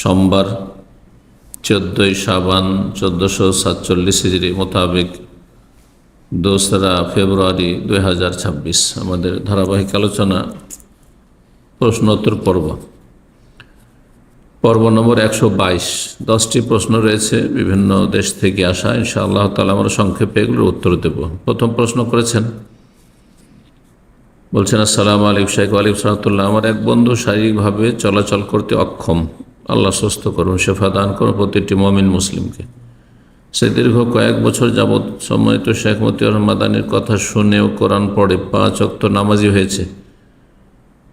সোমবার, চোদ্দোই সাবান চোদ্দোশো সাতচল্লিশ হিজড়ি মোতাবেক দোসরা ফেব্রুয়ারি দুই হাজার ছাব্বিশ। আমাদের ধারাবাহিক আলোচনা, প্রশ্নোত্তর পর্ব। পর্ব নম্বর একশো বাইশ। দশটি প্রশ্ন রয়েছে, বিভিন্ন দেশ থেকে আসা। ইনশাআল্লাহ তালা আমরা সংক্ষেপে এগুলোর উত্তর দেব। প্রথম প্রশ্ন করেছেন, বলছেন, আসসালামু আলাইকুম শাইক আলিক সালাতুল্লাহ আমার এক বন্ধু শারীরিকভাবে চলাচল করতে অক্ষম। আল্লাহ সুস্থ করুন, শেফা দান করুন প্রতিটি মমিন মুসলিমকে। সে দীর্ঘ কয়েক বছর যাবৎ সম্মানিত শেখ মতি রহমাদানির কথা শুনেও কোরআন পড়ে পাঁচ অক্ত নামাজি হয়েছে।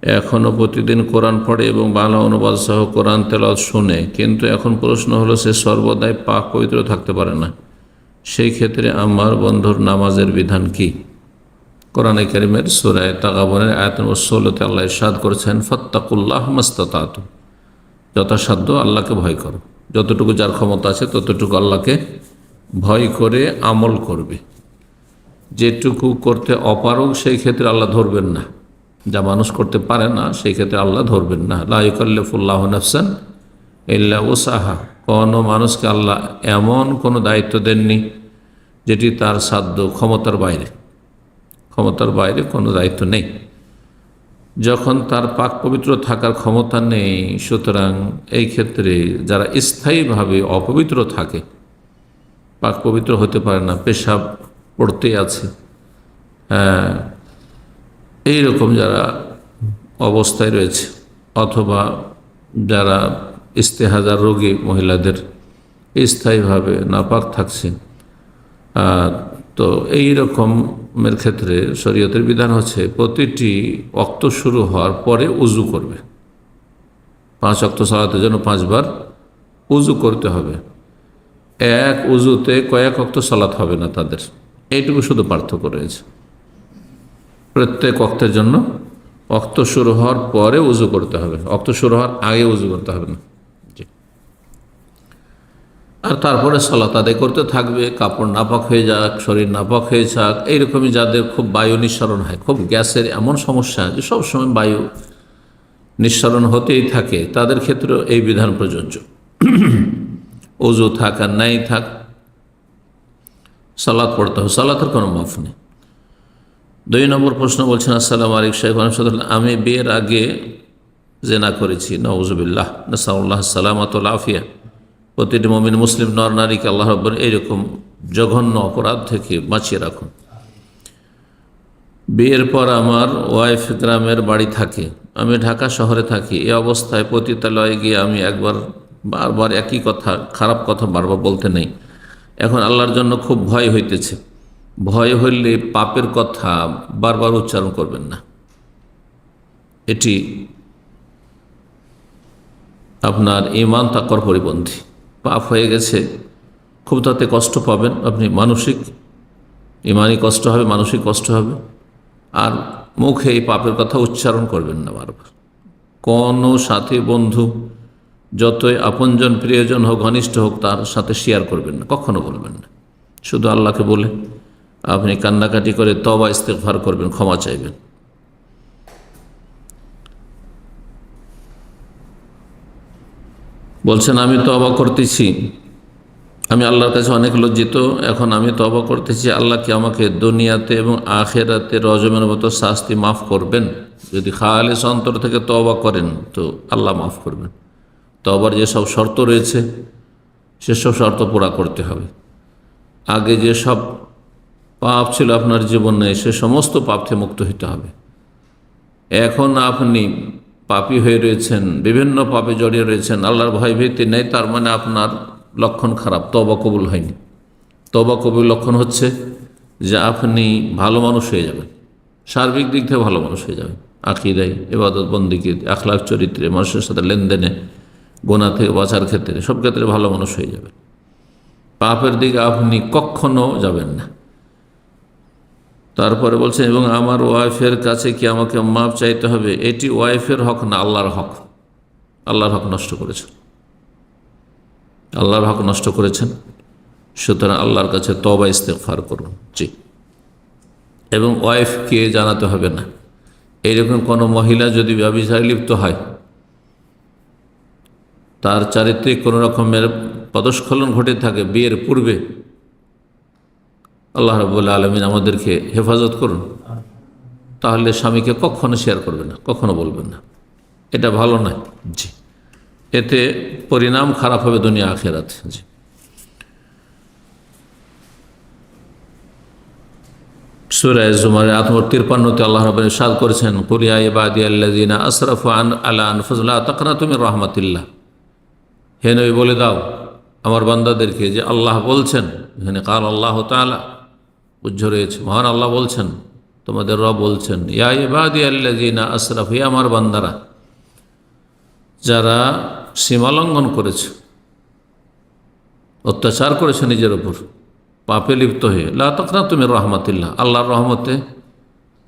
এখনও প্রতিদিন কোরআন পড়ে এবং বাংলা অনুবাদ সহ কোরআন তেলাওয়াত শুনে, কিন্তু এখন প্রশ্ন হলো, সে সর্বদাই পাক পবিত্র থাকতে পারে না। সেই ক্ষেত্রে আমার বন্ধুর নামাজের বিধান কি? কোরআনে করিমের সুরায় তাগাবনের আয়তন ও ষোলোতে আল্লাহ ইরশাদ করেছেন, ফত্তাকুল্লাহ মস্তাত যথাসাধ্য আল্লাহকে ভয় করো। যতটুকু যার ক্ষমতা আছে ততটুকু আল্লাহকে ভয় করে আমল করবে। যেটুকু করতে অপারগ, সেই ক্ষেত্রে আল্লাহ ধরবেন না। যা মানুষ করতে পারে না, সেই ক্ষেত্রে আল্লাহ ধরবেন না। লাইকল্লিফুল্লাহ নফসান ইল্লা ওসাহা। কোনো মানুষকে আল্লাহ এমন কোনো দায়িত্ব দেননি যেটি তার সাধ্য ক্ষমতার বাইরে। ক্ষমতার বাইরে কোনো দায়িত্ব নেই। যখন তার পাক পবিত্র থাকার ক্ষমতা নেই, সুতরাং এই ক্ষেত্রে যারা স্থায়ীভাবে অপবিত্র থাকে, পাক পবিত্র হতে পারে না, পেশাব পড়তে আছে হ্যাঁ এইরকম যারা অবস্থায় রয়েছে, অথবা যারা ইস্তেহাজার রোগী মহিলাদের স্থায়ীভাবে নাপাক থাকছে তো এই রকমের ক্ষেত্রে শরীয়তের বিধান হচ্ছে প্রতিটি অক্ত শুরু হওয়ার পরে উজু করবে। পাঁচ অক্ত সালাতের জন্য পাঁচবার উজু করতে হবে। এক উজুতে কয়েক অক্ত সালাত হবে না তাদের। এইটুকু শুধু পার্থক্য রয়েছে। প্রত্যেক অক্তের জন্য অক্ত শুরু হওয়ার পরে উজু করতে হবে। অক্ত শুরু হওয়ার আগে উজু করতে হবে না। আর তারপরে সলাত আদায় করতে থাকবে, কাপড় নাপাক হয়ে যাক, শরীর নাপাক হয়ে যাক, এইরকমই যাদের খুব বায়ু নিঃসরণ হয়, খুব গ্যাসের এমন সমস্যা যে সবসময় বায়ু নিঃসরণ হতেই থাকে, তাদের ক্ষেত্রেও এই বিধান প্রযোজ্য। উজু থাক আর নাই থাক সালাদ পড়তে হবে, সালাতের কোনো মাফ নেই। দুই নম্বর প্রশ্ন বলছেন, আসসালাম আলিক শাহ আমি বিয়ের আগে জেনা করেছি নওজবিল্লাহ নাসাউল্লাহ সালামাতুল আফিয়া। প্রতিটি মমিন মুসলিম নর নারীকে আল্লাহ রব্বর এইরকম জঘন্য অপরাধ থেকে বাঁচিয়ে রাখুন। বিয়ের পর আমার ওয়াইফ গ্রামের বাড়ি থাকে, আমি ঢাকা শহরে থাকি এ অবস্থায় পতিতালয়ে গিয়ে আমি একবার বারবার একই কথা, খারাপ কথা বারবার বলতে নেই। এখন আল্লাহর জন্য খুব ভয় হইতেছে। ভয় হইলে পাপের কথা বারবার উচ্চারণ করবেন না। এটি আপনার ইমান তাকর পরিপন্থী। পাপ হয়ে গেছে, খুব তাতে কষ্ট পাবেন। আপনি মানসিক ইমানি কষ্ট হবে, মানসিক কষ্ট হবে। আর মুখে এই পাপের কথা উচ্চারণ করবেন না বারবার। কোনো সাথী বন্ধু যতই আপনজন প্রিয়জন হোক, ঘনিষ্ঠ হোক, তার সাথে শেয়ার করবেন না, কখনো বলবেন না। শুধু আল্লাহকে বলে আপনি কান্নাকাটি করে তবা ইস্তেকভার করবেন, ক্ষমা চাইবেন। বলছেন, আমি তবা করতেছি। আমি আল্লাহর কাছে অনেক লজ্জিত। এখন আমি তবা করতেছি, আল্লাহ কি আমাকে দুনিয়াতে এবং আখেরাতে রজমের মতো শাস্তি মাফ করবেন? যদি খালিস অন্তর থেকে তবা করেন, তো আল্লাহ মাফ করবেন। তবার যেসব শর্ত রয়েছে, সেসব শর্ত পুরা করতে হবে। আগে যেসব পাপ ছিল আপনার জীবনে সে সমস্ত পাপ থেকে মুক্ত হইতে হবে। এখন আপনি পাপি হয়ে রয়েছেন, বিভিন্ন পাপে জড়িয়ে রয়েছেন, আল্লাহর ভয় ভীতি নেই, তার মানে আপনার লক্ষণ খারাপ তবা কবুল হয়নি। তবা কবুল লক্ষণ হচ্ছে যে আপনি ভালো মানুষ হয়ে যাবেন, সার্বিক দিক থেকে ভালো মানুষ হয়ে যাবেন আকিদাই এবাদত বন্দিকে আখলাখ চরিত্রে, মানুষের সাথে লেনদেনে গোনা থেকে বাঁচার ক্ষেত্রে, সব ক্ষেত্রে ভালো মানুষ হয়ে যাবেন। পাপের দিকে আপনি কখনো যাবেন না। তারপরে বলছেন এবং আমার ওয়াইফের কাছে কি আমাকে মাপ চাইতে হবে? এটি ওয়াইফের হক না, আল্লাহর হক। আল্লাহর হক নষ্ট করেছেন। আল্লাহর হক নষ্ট করেছেন। সুতরাং আল্লাহর কাছে তবা ইস্তেফার করুন। জি। এবং ওয়াইফকে জানাতে হবে না। এইরকম কোনো মহিলা যদি ব্যবসায় লিপ্ত হয়, তার চারিত্রিক কোনো রকমের পদস্খলন ঘটে থাকে বিয়ের পূর্বে আল্লাহ রবুল্লা আলমিন আমাদেরকে হেফাজত করুন। তাহলে স্বামীকে কখনো শেয়ার করবে না, কখনো বলবেন না। এটা ভালো নয়। জি। এতে পরিণাম খারাপ হবে দুনিয়া আখেরাত। জি। সুরায় জুমারে আত্মর তিরপান্নতে আল্লাহ রবেন সাদ করেছেন কুলিয়া ইবাদি আল্লাদিনা আশরফ আন আল্লাহ আনফুজুল্লাহ তখনা তুমি রহমতুল্লাহ। হে বলে দাও আমার বান্দাদেরকে যে আল্লাহ বলছেন এখানে কাল আল্লাহ তালা উজ্জ্ব রয়েছে। মহান আল্লাহ বলছেন, তোমাদের রব বলছেন, ইয়া ইবাদি আল্লাদিনা আশরফ হে আমার বান্দারা, যারা সীমালঙ্ঘন করেছে, অত্যাচার করেছে নিজের ওপর পাপে লিপ্ত হয়ে, লা তখনা তুমি রহমতুল্লাহ, আল্লাহর রহমতে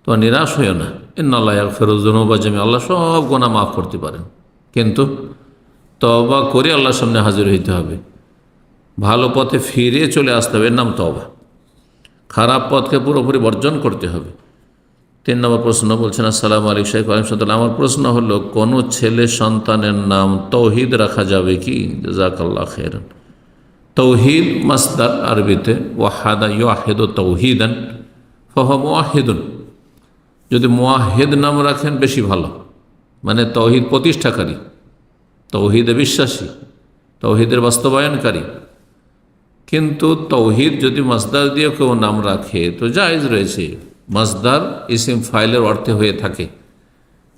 তোমার নিরাশ হইও না। ইন্নআল্লাহ ফেরোজনুবা জমি আল্লাহ সব গোনা মাফ করতে পারেন। কিন্তু তবা করে আল্লাহর সামনে হাজির হইতে হবে। ভালো পথে ফিরে চলে আসতে হবে। এর নাম তবা খারাপ পথকে পুরোপুরি বর্জন করতে হবে। তিন নম্বর প্রশ্ন বলছেন, আসসালাম আলিক শাহ আলিমসাল্লাম আমার প্রশ্ন হলো, কোনো ছেলে সন্তানের নাম তৌহিদ রাখা যাবে কি? জাকাল্লাহ খেরন তৌহিদ মাসদার আরবিতে, ওয়াহাদা ইয়াহেদ তৌহিদান ফহ মোয়াহিদুন। যদি মোয়াহেদ নাম রাখেন, বেশি ভালো। মানে তৌহিদ প্রতিষ্ঠাকারী, তৌহিদে বিশ্বাসী, তৌহিদের বাস্তবায়নকারী। কিন্তু তৌহিদ যদি মাসদার দিয়ে কেউ নাম রাখে, তো জায়েজ রয়েছে। মাসদার ইসিম ফাইলের অর্থে হয়ে থাকে।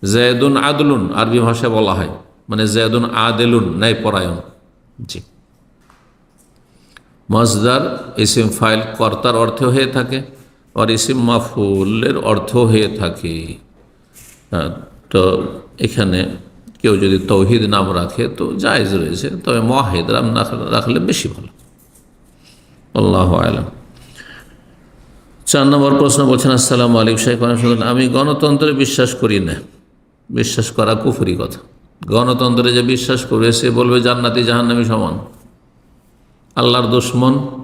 জেদুন আদলুন, আরবি ভাষায় বলা হয়। মানে জেদুন আদেলুন ন্যায় পরায়ণ জি। মজদার ইসিম ফাইল কর্তার অর্থে হয়ে থাকে আর ইসিম মাফুলের অর্থ হয়ে থাকে। তো এখানে কেউ যদি তৌহিদ নাম রাখে, তো জায়জ রয়েছে। তবে মহেদ না রাখলে বেশি ভালো। আল্লাহ আলম। চার নম্বর প্রশ্ন বলছেন, আসসালাম আলাইকুম সাহেব আমি গণতন্ত্রে বিশ্বাস করি না। বিশ্বাস করা কুফুরি কথা। গণতন্ত্রে যে বিশ্বাস করবে, সে বলবে জান্নাতি জাহান্নামি সমান। আল্লাহর দুশ্মন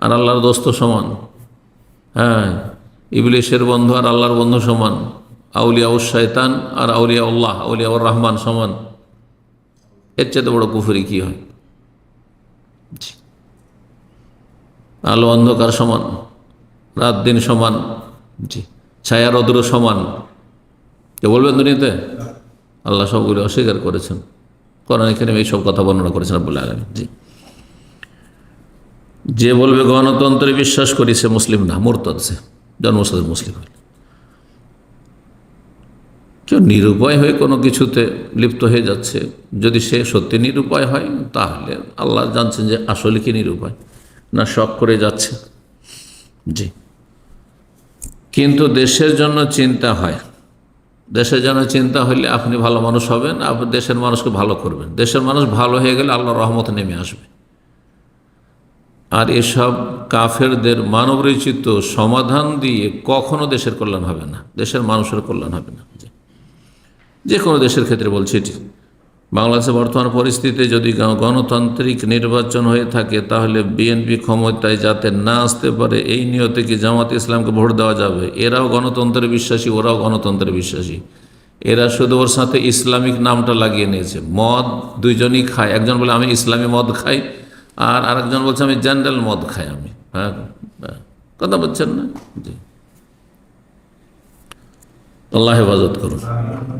আর আল্লাহর দোস্ত সমান। হ্যাঁ ইবলিশের বন্ধু আর আল্লাহর বন্ধু সমান। আউলিয়া উস আর আউলিয়া উল্লাহ, আউলিয়া উর রহমান সমান। এর চেয়ে বড় কুফুরি কী হয়। আলো অন্ধকার সমান রাত দিন সমান জি। ছায়া রৌদ্র সমান। কে বলবেন দুনিয়াতে? আল্লাহ সবগুলি অস্বীকার করেছেন। কোরআন এখানে এই সব কথা বর্ণনা করেছেন বলে আলমী জি। যে বলবে গণতন্ত্রে বিশ্বাস করি সে মুসলিম না মোরতদ সে জন্মসাদের মুসলিম হল কেউ নিরুপায় হয়ে কোনো কিছুতে লিপ্ত হয়ে যাচ্ছে যদি সে সত্যি নিরুপায় হয় তাহলে আল্লাহ জানছেন যে আসলে কি নিরুপায়। না শখ করে যাচ্ছে? জি। কিন্তু দেশের জন্য চিন্তা হয়। দেশের জন্য চিন্তা হলে আপনি ভালো মানুষ হবেন আপনি দেশের মানুষকে ভালো করবেন। দেশের মানুষ ভালো হয়ে গেলে আল্লাহ রহমত নেমে আসবে। আর এসব কাফেরদের মানবরচিত সমাধান দিয়ে কখনো দেশের কল্যাণ হবে না। দেশের মানুষের কল্যাণ হবে না। যে কোনো দেশের ক্ষেত্রে বলছি এটি। বাংলাদেশের বর্তমান পরিস্থিতিতে যদি গণতান্ত্রিক নির্বাচন হয়ে থাকে, তাহলে বিএনপি ক্ষমতায় যাতে না আসতে পারে, এই নিয়তে কি জামাত ইসলামকে ভোট দেওয়া যাবে? এরাও গণতন্ত্রে বিশ্বাসী, ওরাও গণতন্ত্রে বিশ্বাসী। এরা শুধু ওর সাথে ইসলামিক নামটা লাগিয়ে নিয়েছে। মদ দুইজনই খায়। একজন বলে, আমি ইসলামী মদ খাই। আর আরেকজন বলছে, আমি জেনারেল মদ খাই আমি। হ্যাঁ হ্যাঁ। কথা বলছেন না? জি। আল্লাহ হেফাজত করুন।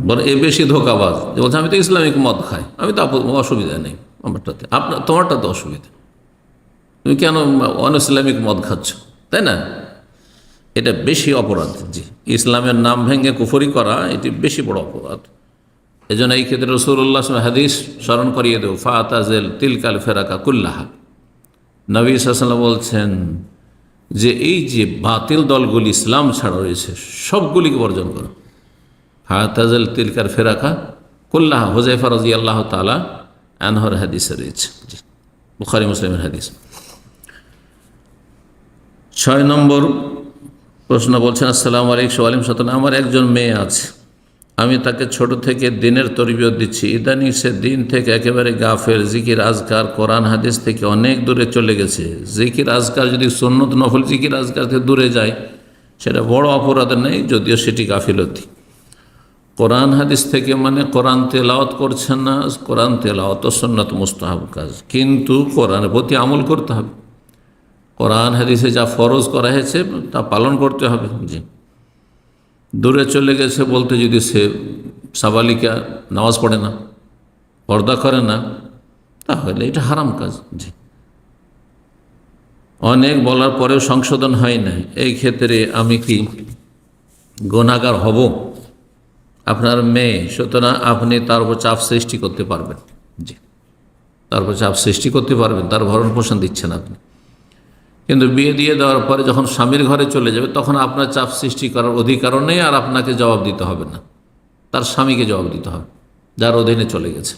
বল এ বেশি ধোকাবাজ। যে বলছে আমি তো ইসলামিক মদ খাই, আমি তো অসুবিধা নেই আমারটাতে। আপনার তোমারটা তো অসুবিধা। তুমি কেন অন ইসলামিক মদ খাচ্ছ? তাই না? এটা বেশি অপরাধ। জি। ইসলামের নাম ভেঙে কুফরি করা, এটি বেশি বড় অপরাধ। এই জন্য এই ক্ষেত্রে রসুল্লাহ হাদিস স্মরণ করিয়ে দেব ফাতাজেল তিলকাল ফেরাকা কুল্লাহা। নবী সাল্লাম বলছেন যে, এই যে বাতিল দলগুলি ইসলাম ছাড়া রয়েছে, সবগুলিকে বর্জন করো। ফাতাজেল তিলকার ফেরাকা কুল্লাহা হোজাইফা রাজি আল্লাহ তালা আনহর হাদিসে রয়েছে। বুখারি মুসলিমের হাদিস। ছয় নম্বর প্রশ্ন বলছেন, আসসালামু আলাইকুম আলিম সতন আমার একজন মেয়ে আছে। আমি তাকে ছোট থেকে দিনের তরবিয়ত দিচ্ছি। ইদানিং সে দিন থেকে একেবারে গাফের জিকির, আজকার, কোরআন, হাদিস থেকে অনেক দূরে চলে গেছে। জিকির, আজকার যদি সন্নত, নফল জিকির, আজকার থেকে দূরে যায়, সেটা বড় অপরাধ নেই যদিও সেটি গাফিলতি। কোরআন হাদিস থেকে মানে কোরআন তেলাওয়াত করছেন না, কোরআন তেলাওয়াত সন্ন্যত মুস্তাহাব কাজ। কিন্তু কোরআনের প্রতি আমল করতে হবে। কোরআন হাদিসে যা ফরজ করা হয়েছে, তা পালন করতে হবে। জি। দূরে চলে গেছে বলতে যদি সে সাবালিকা নামাজ পড়ে না, পর্দা করে না, তাহলে এটা হারাম কাজ। জি। অনেক বলার পরেও সংশোধন হয় না এই ক্ষেত্রে আমি কি গুণাগার হব? আপনার মেয়ে, সুতরাং আপনি তার উপর চাপ সৃষ্টি করতে পারবেন। জি। তার উপর চাপ সৃষ্টি করতে পারবেন, তার ভরণ পোষণ দিচ্ছেন আপনি। কিন্তু বিয়ে দিয়ে দেওয়ার পরে যখন স্বামীর ঘরে চলে যাবে, তখন আপনার চাপ সৃষ্টি করার অধিকারও নেই আর আপনাকে জবাব দিতে হবে না। তার স্বামীকে জবাব দিতে হবে, যার অধীনে চলে গেছে।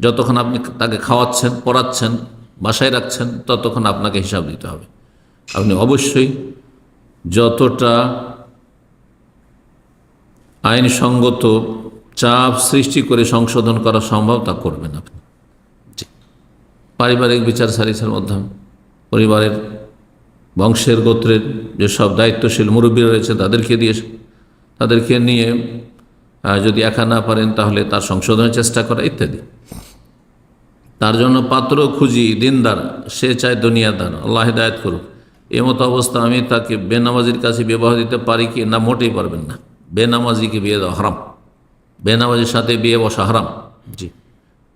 যতক্ষণ আপনি তাকে খাওয়াচ্ছেন, পড়াচ্ছেন, বাসায় রাখছেন, ততক্ষণ আপনাকে হিসাব দিতে হবে। আপনি অবশ্যই যতটা আইনসঙ্গত চাপ সৃষ্টি করে সংশোধন করা সম্ভব তা করবেন আপনি। পারিবারিক বিচার সারিসের মাধ্যমে, পরিবারের, বংশের, গোত্রের যেসব দায়িত্বশীল মুরব্বী রয়েছে তাদেরকে দিয়ে, তাদেরকে নিয়ে যদি একা না পারেন তাহলে তার সংশোধনের চেষ্টা করা ইত্যাদি। তার জন্য পাত্র খুঁজি, দিনদার, সে চায় দুনিয়াদার আল্লাহ হেদায়ত করুক। এমতো অবস্থা আমি তাকে বেনামাজির কাছে বিবাহ দিতে পারি কি না মোটেই পারবেন না। বেনামাজিকে বিয়ে দেওয়া হারাম। বেনামাজির সাথে বিয়ে বসা হারাম। জি।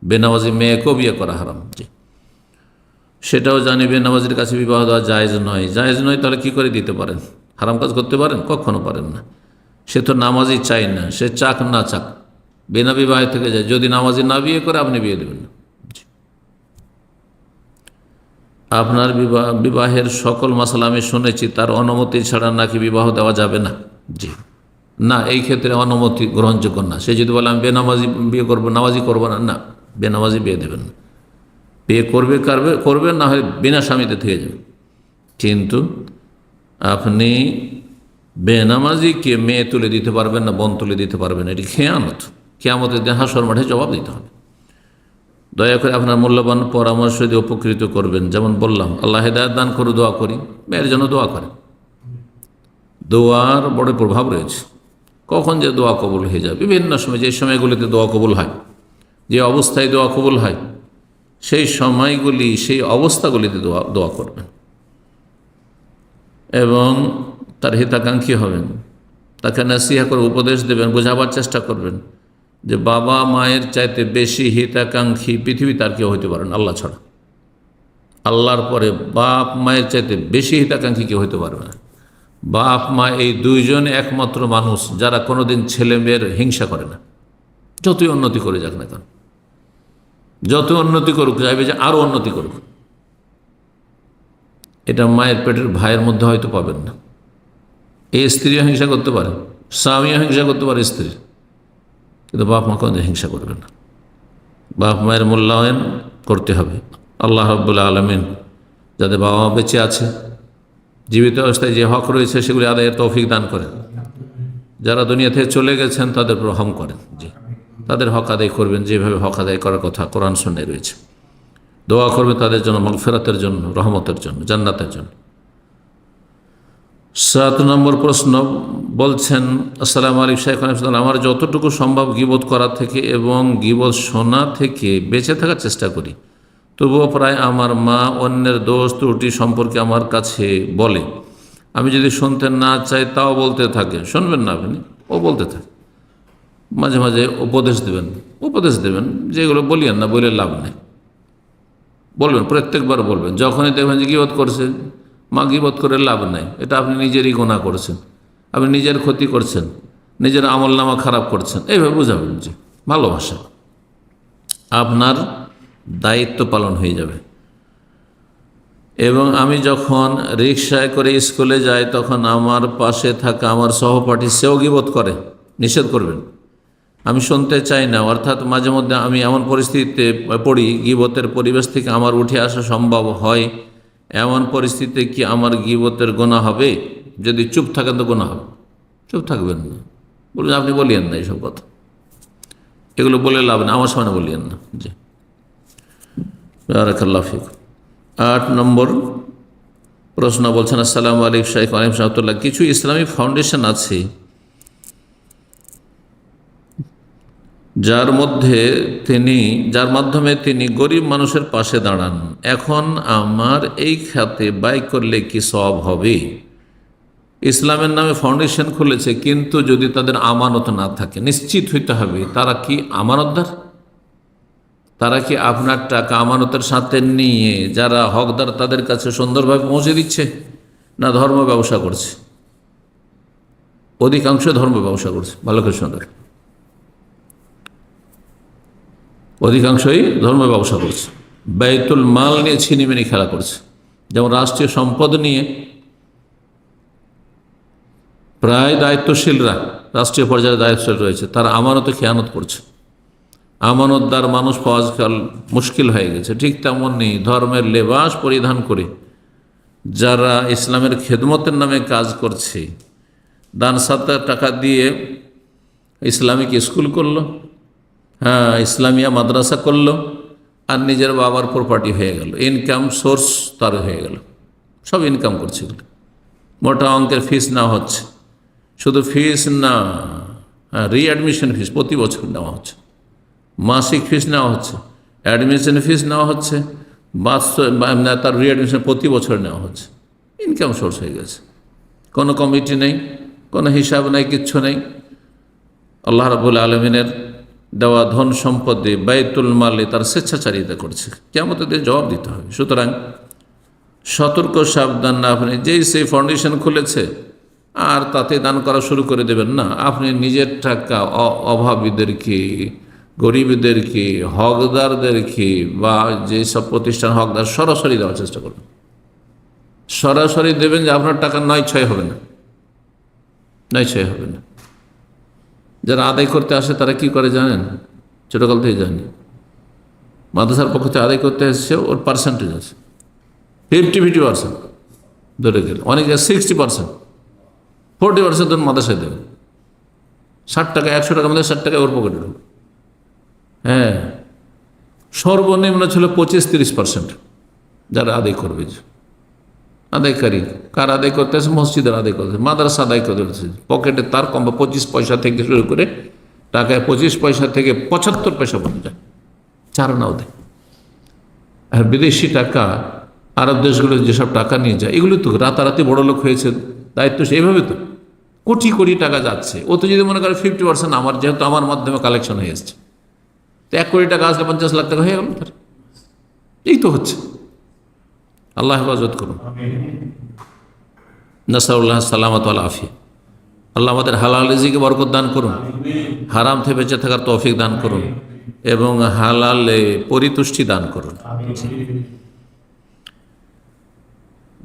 বেনামাজি মেয়েকেও বিয়ে করা হারাম। জি। সেটাও জানি বেনামাজির কাছে বিবাহ দেওয়া জায়েজ নয়। জায়েজ নয় তাহলে কি করে দিতে পারেন? হারাম কাজ করতে পারেন? কখনো পারেন না। সে তো নামাজি চাই না। সে চাক না চাক। বিনা বিবাহ থেকে যায়। যদি নামাজি না বিয়ে করে আপনি বিয়ে দেবেন না। আপনার বিবাহ বিবাহের সকল মশলা আমি শুনেছি। তার অনুমতি ছাড়া নাকি বিবাহ দেওয়া যাবে না। জি। না, এই ক্ষেত্রে অনুমতি গ্রহণযোগ্য না। সে যদি বলে, আমি বেনামাজি, বিয়ে করব, নামাজি করব না। না, বেনামাজি বিয়ে দেবেন না। বিয়ে করবে করবে করবে, না হয় বিনা স্বামীতে থেকে যাবে। কিন্তু আপনি বেনামাজিকে মেয়ে তুলে দিতে পারবেন না, বোন তুলে দিতে পারবেন এটি খেয়ানত। খেয়ামতের হাসর মাঠে জবাব দিতে হবে। দয়া করে আপনার মূল্যবান পরামর্শ দিয়ে উপকৃত করবেন। যেমন বললাম, আল্লাহ হেদায়ত দান করে দোয়া করি, মেয়ের জন্য দোয়া করেন। দোয়ার বড় প্রভাব রয়েছে। কখন যে দোয়া কবুল হয়ে যায়। বিভিন্ন সময় যে সময়গুলিতে দোয়া কবুল হয়, যে অবস্থায় দোয়া কবুল হয়, সেই সময়গুলি, সেই অবস্থাগুলিতে দোয়া দোয়া করবেন। এবং তার হিতাকাঙ্ক্ষী হবেন। তাকে নাসিহা করে উপদেশ দেবেন, বোঝাবার চেষ্টা করবেন যে বাবা মায়ের চাইতে বেশি হিতাকাঙ্ক্ষী পৃথিবী তার কেউ হইতে পারেন আল্লাহ ছাড়া। আল্লাহর পরে বাপ মায়ের চাইতে বেশি হিতাকাঙ্ক্ষী কেউ হইতে পারবে না। বাপ, মা এই দুইজন একমাত্র মানুষ যারা কোনোদিন ছেলে মেয়ের হিংসা করে না। যতই উন্নতি করে যাক না কেন। যত উন্নতি করুক চাইবে যে আরও উন্নতি করুক। এটা মায়ের পেটের ভাইয়ের মধ্যে হয়তো পাবেন না। এই স্ত্রীও হিংসা করতে পারে, স্বামীও হিংসা করতে পারে স্ত্রী। কিন্তু বাপ, মা কোনো হিংসা করবে না। বাপ, মায়ের মূল্যায়ন করতে হবে। আল্লাহ রব্বুল্লা আলমিন যাদের বাবা মা বেঁচে আছে জীবিত অবস্থায় যে হক রয়েছে সেগুলি আদায়ের তৌফিক দান করেন। যারা দুনিয়া থেকে চলে গেছেন, তাদের রহম করেন। জি, তাদের হক আদায় করবেন, যেভাবে হক আদায় করার কথা কোরআন শুনে রয়েছে। দোয়া করবে তাদের জন্য, মগফেরাতের জন্য, রহমতের জন্য, জান্নাতের জন্য। সাত নম্বর প্রশ্ন বলছেন, আসসালাম শেখ আলিম আমার যতটুকু সম্ভব গিবোধ করা থেকে এবং গিবোধ শোনা থেকে বেঁচে থাকার চেষ্টা করি। তবুও প্রায় আমার মা অন্যের দোষ ত্রুটি সম্পর্কে আমার কাছে বলে। আমি যদি শুনতে না চাই, তাও বলতে থাকে। শুনবেন না আপনি, ও বলতে থাকে। মাঝে মাঝে উপদেশ দেবেন উপদেশ দেবেন, যেগুলো বলিয়েন না, বলে লাভ নেই। বলবেন, প্রত্যেকবার বলবেন। যখনই দেখবেন যে গিবত করছে, মা গিবত করে লাভ নাই। এটা আপনি নিজেরই গোনা করছেন। আপনি নিজের ক্ষতি করছেন, নিজের আমল নামা খারাপ করছেন। এইভাবে বুঝাবেন যে ভালোবাসা। আপনার দায়িত্ব পালন হয়ে যাবে। এবং আমি যখন রিক্সায় করে স্কুলে যাই, তখন আমার পাশে থাকা আমার সহপাঠী সেও গিবোধ করে, নিষেধ করবেন। আমি শুনতে চাই না, অর্থাৎ মাঝে মধ্যে আমি এমন পরিস্থিতিতে পড়ি, গিবতের পরিবেশ থেকে আমার উঠে আসা সম্ভব হয়, এমন পরিস্থিতিতে কি আমার গিবতের গোনা হবে? যদি চুপ থাকেন তো গোনা হবে। চুপ থাকবেন না। বলবেন আপনি বলিয়েন না এইসব কথা। এগুলো বলে লাভ না আমার সামনে বলিয়েন না। জি। বারাকাল্লাহ ফিক। আট নম্বর প্রশ্ন বলছেন, আসসালামু আলাইকুম শাইখ আলিম সাহতুল্লাহ কিছু ইসলামিক ফাউন্ডেশন আছে যার মধ্যে তিনি, যার মাধ্যমে তিনি গরিব মানুষের পাশে দাঁড়ান। এখন আমার এই খাতে ব্যয় করলে কি সব হবে? ইসলামের নামে ফাউন্ডেশন খুলেছে, কিন্তু যদি তাদের আমানত না থাকে, নিশ্চিত হইতে হবে, তারা কি আমানতদার? তারা কি আপনার টাকা আমানতের সাথে নিয়ে যারা হকদার তাদের কাছে সুন্দরভাবে পৌঁছে দিচ্ছে না ধর্ম ব্যবসা করছে? অধিকাংশ ধর্ম ব্যবসা করছে। ভালো করে সুন্দর অধিকাংশই ধর্ম ব্যবসা করছে। ব্যয়তুল মাল নিয়ে ছিনিমিনি খেলা করছে। যেমন রাষ্ট্রীয় সম্পদ নিয়ে প্রায় দায়িত্বশীলরা, রাষ্ট্রীয় পর্যায়ে দায়িত্বশীল রয়েছে, তারা আমানত খেয়ানত করছে। আমানতদার মানুষ পাওয়া আজকাল মুশকিল হয়ে গেছে। ঠিক তেমনই ধর্মের লেবাস পরিধান করে। যারা ইসলামের খেদমতের নামে কাজ করছে, দান সাত্তার টাকা দিয়ে ইসলামিক স্কুল করল হ্যাঁ ইসলামিয়া মাদ্রাসা করল, আর নিজের বাবার প্রপার্টি হয়ে গেল। ইনকাম সোর্স তার হয়ে গেল। সব ইনকাম করছে এগুলো। মোটা অঙ্কের ফিস না হচ্ছে। শুধু ফিস না হ্যাঁ রিঅ্যাডমিশন ফিস প্রতি বছর নেওয়া হচ্ছে। মাসিক ফিস নেওয়া হচ্ছে অ্যাডমিশন ফিস নেওয়া হচ্ছে তার রিঅ্যাডমিশন প্রতি বছর নেওয়া হচ্ছে। ইনকাম সোর্স হয়ে গেছে। কোনো কমিটি নেই, কোনো হিসাব নেই, কিচ্ছু নেই। আল্লাহ রাবুল আলমিনের দেওয়া ধন সম্পদ দিয়ে ব্যয়তুল মালে তার স্বেচ্ছাচারিতা করছে। কেমন তাদের জবাব দিতে হবে। সুতরাং সতর্ক, সাবধান না আপনি। যেই সেই ফাউন্ডেশন খুলেছে, আর তাতে দান করা শুরু করে দেবেন না। আপনি নিজের টাকা অভাবীদেরকে গরিবদেরকে, হকদারদেরকে, বা যেসব প্রতিষ্ঠান হকদার, সরাসরি দেওয়ার চেষ্টা করবেন সরাসরি দেবেন যে আপনার টাকা নয় ছয় হবে না। নয় ছয় হবে না। যারা আদায় করতে আসে তারা কি করে জানেন? ছোটোকাল থেকে জানি। মাদ্রাসার পক্ষ থেকে আদায় করতে এসছে, ওর পার্সেন্টেজ আছে। ফিফটি ফিফটি পার্সেন্ট ধরে গেলে। অনেকে সিক্সটি পার্সেন্ট ফোরটি পার্সেন্ট ধরুন মাদ্রাসায় দেবে ষাট টাকা, একশো টাকা মধ্যে ষাট টাকা ওর পকেটে ঢুকবে। হ্যাঁ। সর্বনিম্ন ছিল পঁচিশ তিরিশ পার্সেন্ট যারা আদায় করবে আদায়কারী কার আদায় করতে আছে? মসজিদের আদায় করতে মাদ্রাসা আদায় করতে আছে। পকেটে তার কম পঁচিশ পয়সা থেকে শুরু করে টাকায় পঁচিশ পয়সা থেকে পঁচাত্তর পয়সা পর্যন্ত যায়। চার নাও দেয়। আর বিদেশি টাকা, আরব দেশগুলো যেসব টাকা নিয়ে যায়, এগুলো তো রাতারাতি বড় লোক হয়েছে, দায়িত্ব সেইভাবে তো। কোটি কোটি টাকা যাচ্ছে। ও তো যদি মনে করে ফিফটি পার্সেন্ট আমার, যেহেতু আমার মাধ্যমে কালেকশন হয়ে এসছে তো এক কোটি টাকা আসলে পঞ্চাশ লাখ টাকা হয়ে গেল তার। এই তো হচ্ছে। আল্লাহ হেফাজত করুন। নাসাউল্লাহ সালামত আল আফি আল্লাহ আমাদের হালাল রিজিকে বরকত দান করুন। হারাম থেকে বেঁচে থাকার তৌফিক দান করুন। এবং হালালে পরিতুষ্টি দান করুন।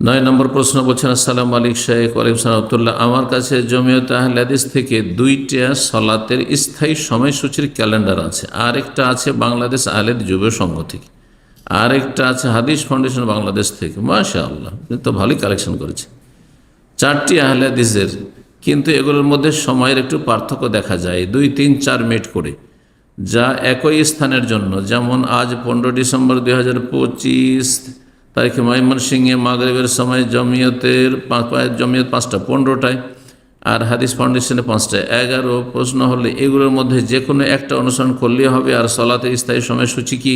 নয় নম্বর প্রশ্ন বলছেন, আসসালাম আলিক শাহেক আলিম সালামতুল্লাহ আমার কাছে জমিয়ত আহলাদিস থেকে দুইটা সলাতের স্থায়ী সময়সূচির ক্যালেন্ডার আছে। আরেকটা আছে বাংলাদেশ আহলেদ যুব সংঘ থেকে। আরেকটা আছে হাদিস ফাউন্ডেশন বাংলাদেশ থেকে। মাশা আল্লাহ তো ভালোই কালেকশন করেছে। চারটি আহলাদিসের কিন্তু এগুলোর মধ্যে সময়ের একটু পার্থক্য দেখা যায়। দুই, তিন, চার মিনিট করে। যা একই স্থানের জন্য। যেমন আজ পনেরো ডিসেম্বর দুই হাজার পঁচিশ তারিখে ময়মনসিংহে মাগরেবের সময় জমিয়তের জমিয়ত পাঁচটা, পনেরোটায় আর হাদিস ফাউন্ডেশনে পাঁচটা এগারো, প্রশ্ন হলে এগুলোর মধ্যে যে কোনো একটা অনুসরণ করলেই হবে আর সলাতে স্থায়ী সময়সূচি কি?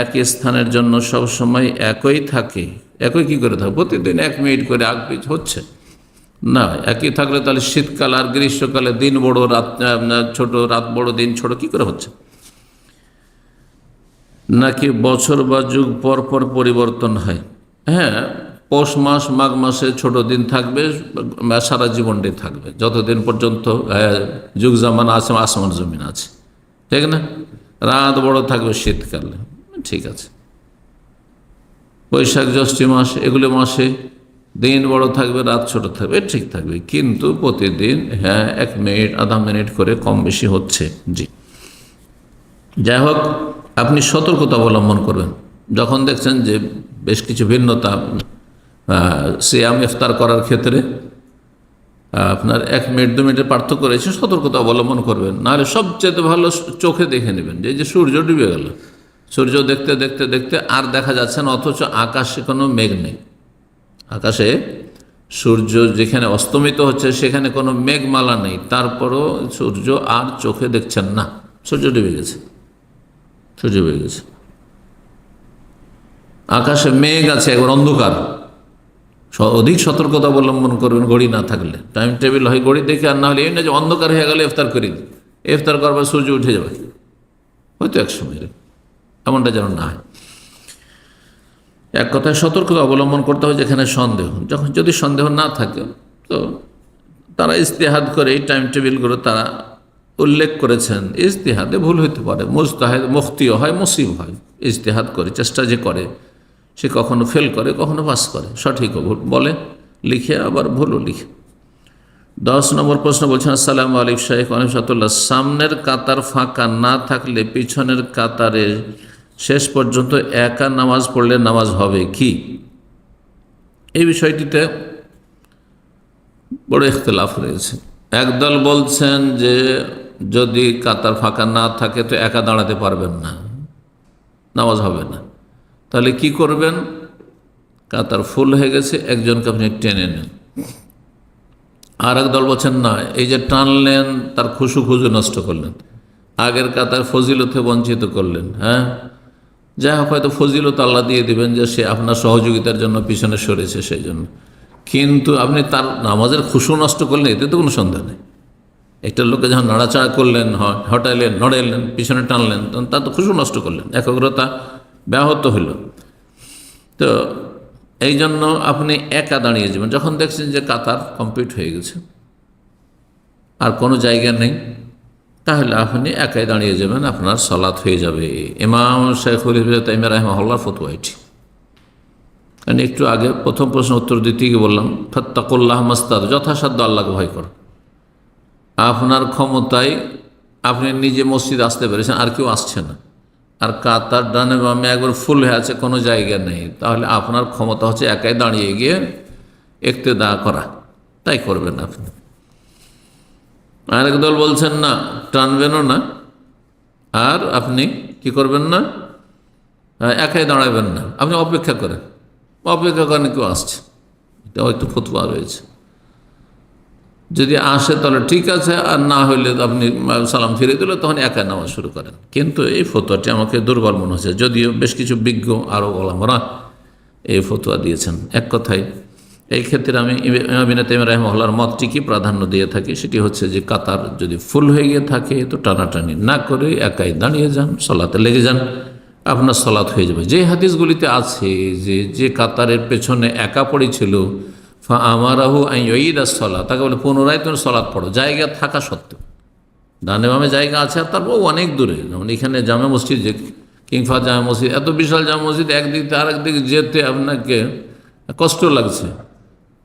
এক স্থানের জন্য সব সময় একই থাকে। একই কি করে থাকে? প্রতিদিন এক মিনিট করে আগ হচ্ছে। না, একই থাকলে তাহলে শীতকাল আর গ্রীষ্মকালে দিন বড়, রাত ছোট, রাত বড়, দিন ছোট কি করে হচ্ছে? নাকি বছর বা যুগ পর পর পরিবর্তন হয়? হ্যাঁ পৌষ মাস, মাঘ মাসে ছোট দিন থাকবে, সারা জীবনটাই থাকবে। যতদিন পর্যন্ত যুগ জামান আছে, আসমান জমিন আছে। ঠিক না? রাত বড় থাকবে শীতকালে। ঠিক আছে। বৈশাখ, জ্যৈষ্ঠ মাস, এগুলো মাসে দিন বড় থাকবে, রাত ছোট থাকবে, ঠিক থাকবে। কিন্তু প্রতিদিন হ্যাঁ এক মিনিট, আধা মিনিট করে কম বেশি হচ্ছে। জি। যাই হোক আপনি সতর্কতা অবলম্বন করবেন। যখন দেখছেন যে বেশ কিছু ভিন্নতা সিয়াম ইফতার করার ক্ষেত্রে আপনার এক মিনিট, দু মিনিটের পার্থক্য রয়েছে, সতর্কতা অবলম্বন করবেন। নাহলে সবচেয়ে ভালো চোখে দেখে নেবেন যে যে সূর্য ডুবে গেল। সূর্য দেখতে দেখতে দেখতে আর দেখা যাচ্ছে না, অথচ আকাশে কোনো মেঘ নেই। আকাশে সূর্য যেখানে অস্তমিত হচ্ছে, সেখানে কোনো মেঘমালা নেই। তারপরও সূর্য আর চোখে দেখছেন না। সূর্য ডুবে গেছে। সূর্য ডুবে গেছে। আকাশে মেঘ আছে, একবার অন্ধকার। অধিক সতর্কতা অবলম্বন করবেন ঘড়ি না থাকলে। টাইম টেবিল হয় ঘড়ি দেখে, আর না হলে এই না যে অন্ধকার হয়ে গেলে ইফতার করি। ইফতার করবার সূর্য উঠে যাবে। হয়তো এক সময়। এমনটা যেন না হয়। এক কথায় সতর্কতা অবলম্বন করতে হয় যেখানে সন্দেহ। যখন যদি সন্দেহ না থাকে, তো তারা ইস্তেহাদ করে এই টাইম টেবিলগুলো তারা উল্লেখ করেছেন ইস্তেহাদে ভুল হইতে পারে। মুস্তাহেদ মুক্তিও হয় মুসিব হয়। ইস্তেহাদ করে, চেষ্টা যে করে, সে কখনো ফেল করে, কখনো পাস করে। সঠিকও ভুল। বলে, লিখে আবার ভুলও লিখে। দশ নম্বর প্রশ্ন বলছেন, আসসালাম আলিক শাহেখ অনিসাতুল্লাহ সামনের কাতার ফাঁকা না থাকলে পিছনের কাতারে শেষ পর্যন্ত একা নামাজ পড়লে নামাজ হবে কি? এই বিষয়টিতে বড় ইখতলাফ রয়েছে। একদল বলছেন যে যদি কাতার ফাঁকা না থাকে তো একা দাঁড়াতে পারবেন না। নামাজ হবে না। তাহলে কি করবেন? কাতার ফুল হয়ে গেছে, একজনকে আপনি টেনে নেন। আর এক দল বলছেন, না, এই যে টানলেন, তার খুশু খুজু নষ্ট করলেন। আগের কাতার ফজিলতে বঞ্চিত করলেন হ্যাঁ? যাই হোক, হয়তো ফজিলত আল্লাহ দিয়ে দিবেন যে সে আপনার সহযোগিতার জন্য পিছনে সরেছে সেই জন্য। কিন্তু আপনি তার নামাজের খুশু নষ্ট করলেন, এতে তো কোনো সন্দেহ নেই। একটা লোকে যখন নাড়াচাড়া করলেন হটাইলেন, নড়াইলেন, পিছনে টানলেন, তখন তা তো খুশু নষ্ট করলেন, একাগ্রতা ব্যাহত হইল তো এই জন্য আপনি একা দাঁড়িয়ে যাবেন যখন দেখছেন যে কাতার কমপ্লিট হয়ে গেছে, আর কোনো জায়গা নেই, তাহলে আপনি একাই দাঁড়িয়ে যাবেন, আপনার সলাৎ হয়ে যাবে। ইমাম শেখুল হিবির তাইমিয়া রহমাল্লার ফতুয়া এটি। আমি একটু আগে প্রথম প্রশ্ন উত্তর দিতে গিয়ে বললাম, ফত্তাকুল্লাহ মাস্তাদ, যথাসাধ্য আল্লাহকে ভয় করো। আপনার ক্ষমতায় আপনি নিজে মসজিদ আসতে পেরেছেন, আর কেউ আসছে না। আর কাতার ডানে বামে একবার ফুল হয়ে আছে, কোনো জায়গা নেই। তাহলে আপনার ক্ষমতা হচ্ছে একাই দাঁড়িয়ে গিয়ে দা করা। তাই করবেন আপনি। আরেক দল বলছেন না, টানবেনও না। আর আপনি কি করবেন না? একাই দাঁড়াবেন না। আপনি অপেক্ষা করেন। অপেক্ষা করেন কেউ আসছে। এটা হয়তো ফতুয়া রয়েছে। যদি আসে তাহলে ঠিক আছে, আর না হইলে আপনি সালাম ফিরে দিলে তখন একা নেওয়া শুরু করেন। কিন্তু এই ফতোয়াটি আমাকে দুর্বল মনে হচ্ছে যদিও বেশ কিছু বিজ্ঞ আরও ওলামরা এই ফতোয়া দিয়েছেন। এক কথায়, এই ক্ষেত্রে আমি ইমাবিনা তেম রহমহল্লার মতটিকে প্রাধান্য দিয়ে থাকি? সেটি হচ্ছে যে কাতার যদি ফুল হয়ে গিয়ে থাকে, তো টানাটানি না করে একাই দাঁড়িয়ে যান, সলাতে লেগে যান, আপনার সলাৎ হয়ে যাবে। যে হাদিসগুলিতে আছে যে যে কাতারের পেছনে একা পড়েছিল ফা আমারাহু আই ঈদ সলা তাকে বলে, পুনরায় তুমি সলাৎ পড়ো। জায়গা থাকা সত্ত্বেও। ডানে বামে জায়গা আছে, আর তারপর অনেক দূরে। যেমন এখানে জামে মসজিদ, যে কিংফা জামে মসজিদ, এত বিশাল জামে মসজিদ, একদিক থেকে আরেক দিকে যেতে আপনাকে কষ্ট লাগছে।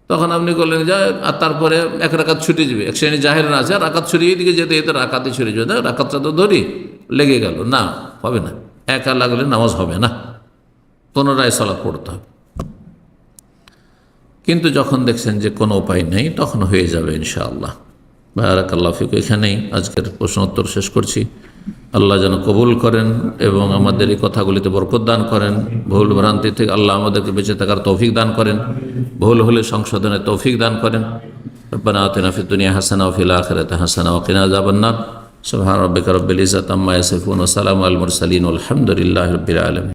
তখন আপনি করলেন যে, আর তারপরে এক রাকাত ছুটে যাবে। এক শ্রেণি জাহের আছে, আর রাকাত ছড়িয়ে দিকে যেতে যেতে রাকাতে ছড়িয়ে যাবে। রাকাতটা তো ধরি, লেগে গেল। না, হবে না। একা লাগলে নামাজ হবে না। পুনরায় সলাৎ পড়তে হবে। কিন্তু যখন দেখছেন যে কোনো উপায় নেই, তখন হয়ে যাবে ইনশাআল্লাহ। বাহারাকাল্লাহ ফিক, এখানেই আজকের প্রশ্ন উত্তর শেষ করছি। আল্লাহ যেন কবুল করেন এবং আমাদের এই কথাগুলিতে বরকত দান করেন। ভুল ভ্রান্তি থেকে আল্লাহ আমাদেরকে বেঁচে থাকার তৌফিক দান করেন। ভুল হলে সংশোধনে তৌফিক দান করেন। রব্বানা আতিনা ফিদ দুনিয়া হাসানা ফিল আখিরাতি হাসানা ওয়া কিনা আযাবান নার। সুবহান রব্বিল ইজ্জাতি আম্মা ইয়াসিফুন ওয়া সালামু আলাল মুরসালিন। ওয়া আলহামদুলিল্লাহি রাব্বিল